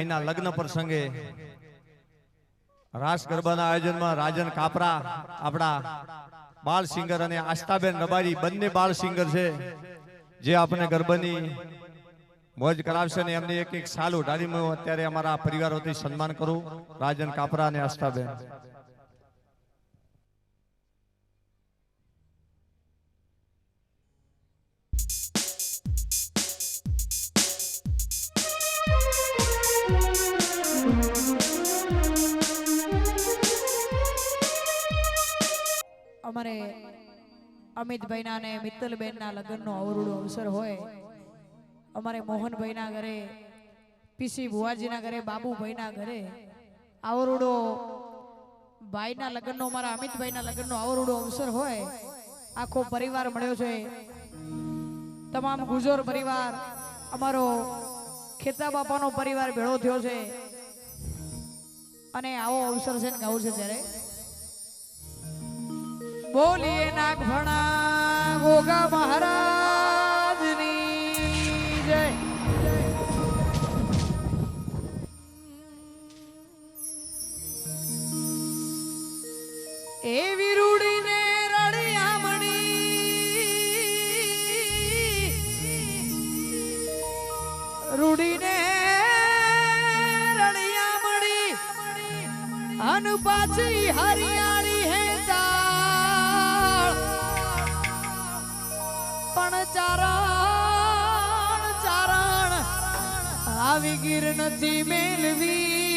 અમિતભાઈના લગ્ન પ્રસંગે રાસ ગરબાના આયોજનમાં રાજન કાપરા, આપણા બાળ સિંગર અને આસ્થાબેન રબારી, બંને બાળ સિંગર છે, જે આપણે ગરબાની મોજ કરાવશે ને એમને એક એક સાલું ઉઠાડી અત્યારે અમારા પરિવાર વતી સન્માન કરું, રાજન કાપરા અને આસ્થાબેન. અમારે અમિતભાઈના અને મિત્તલબેનના લગ્નનો અવરૂડો અવસર હોય. અમારે મોહનભાઈના ઘરે, પીસી ભુવાજીના ઘરે, બાબુભાઈના ઘરે આવરૂડો ભાઈના લગ્નનો, અમારા અમિતભાઈના લગ્નનો આવરૂડો અવસર હોય. આખો પરિવાર મળ્યો છે. તમામ ગુજોર પરિવાર, અમારો ખેતા બાપાનો પરિવાર ભેળો થયો છે. અને આવો અવસર છે ને ગાવું છે ત્યારે. બોલીએ નાગભણા ગોગા મહારાજની જય. એવી રૂડીને રળિયામણી રૂડીને રળિયામણી મણી પાછી હરિયાળી પણ ચારણ ચારણ. આવી ગીર નથી મેલવી.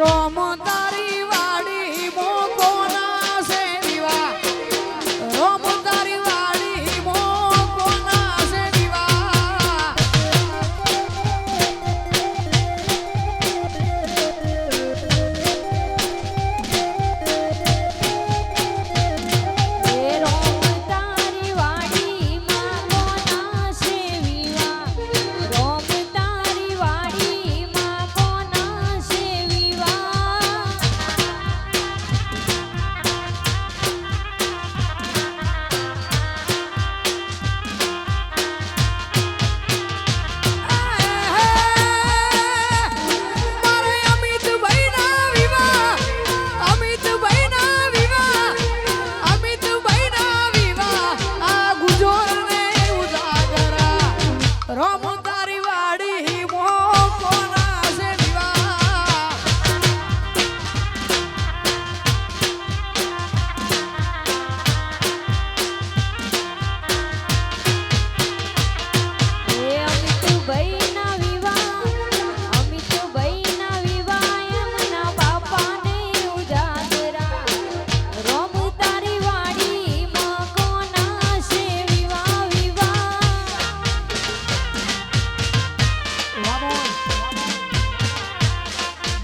多么大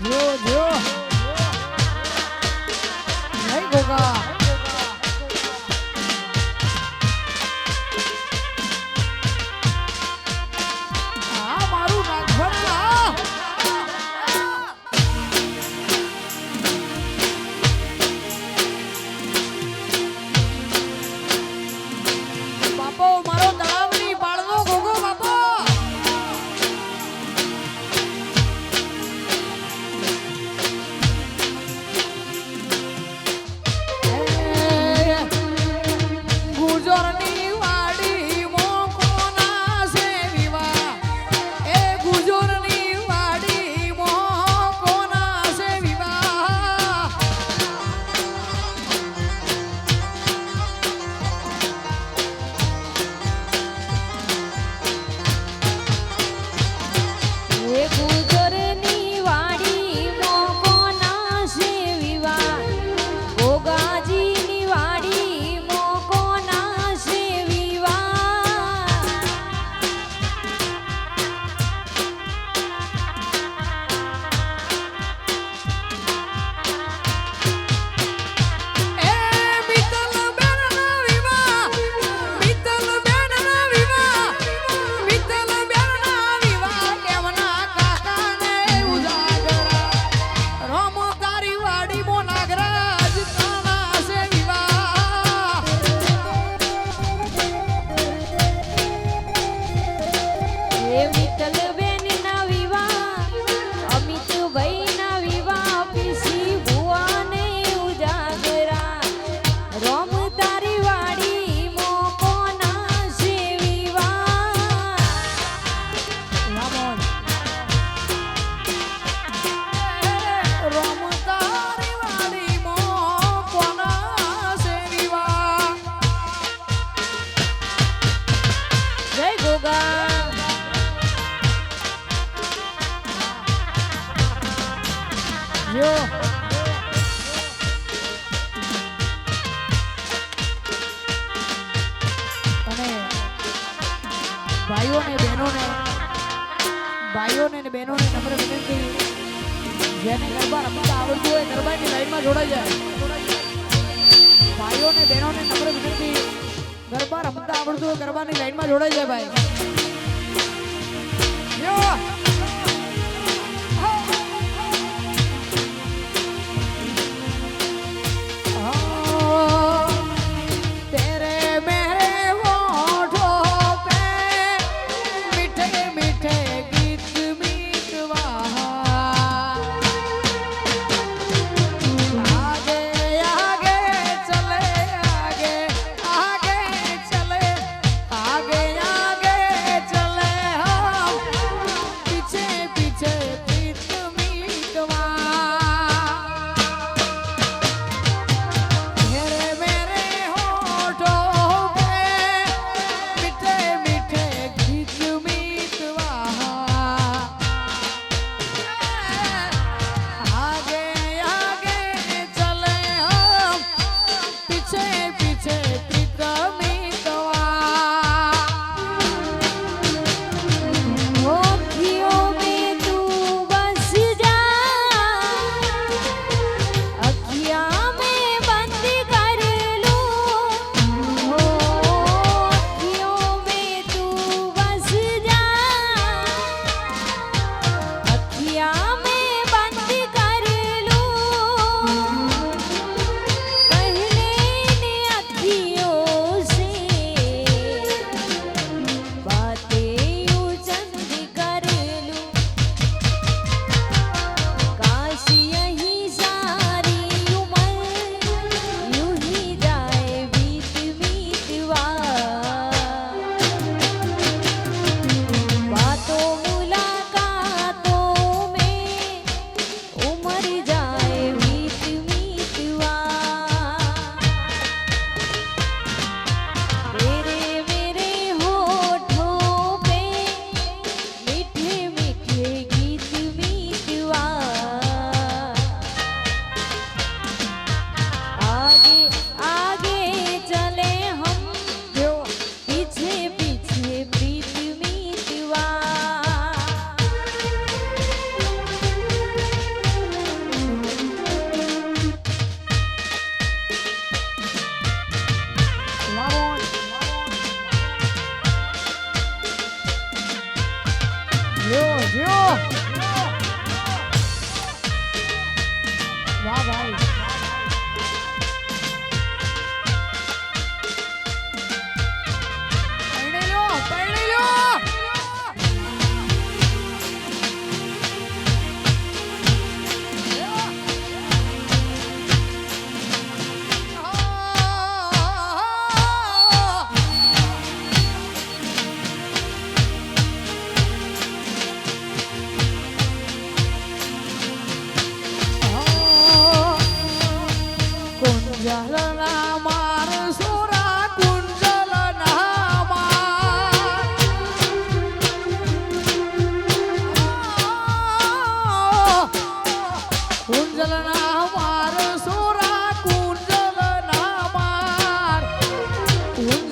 જો જો. જોડાઈ જાય. ભાઈઓ ને બહેનો ને નમ્ર વિનંતી. ગરબા રમતા આવડતું ગરબાની લાઈનમાં જોડાઈ જાય ભાઈ.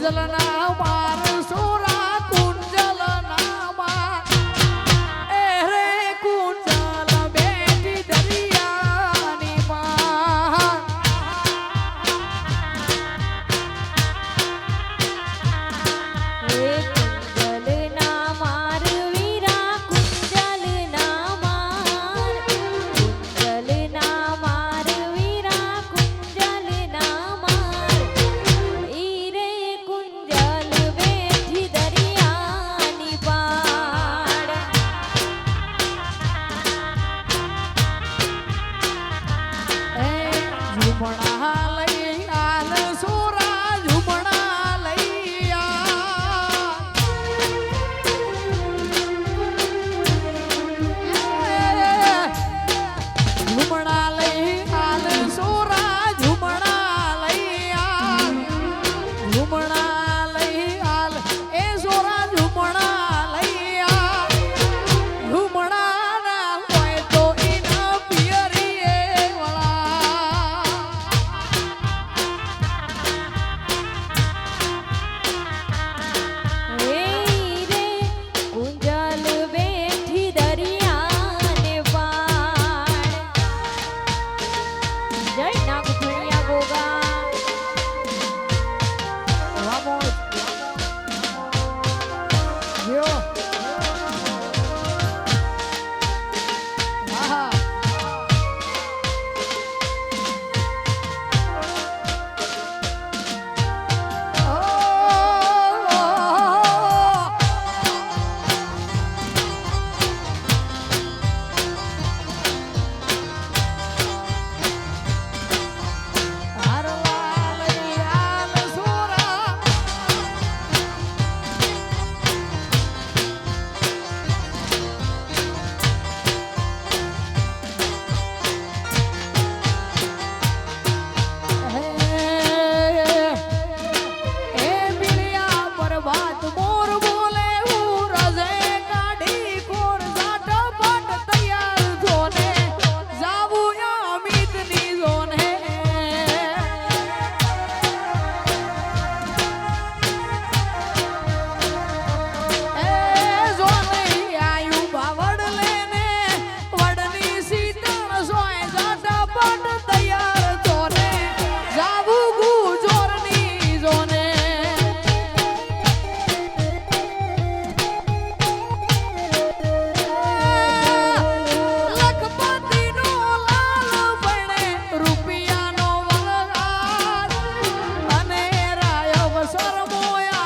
Zalana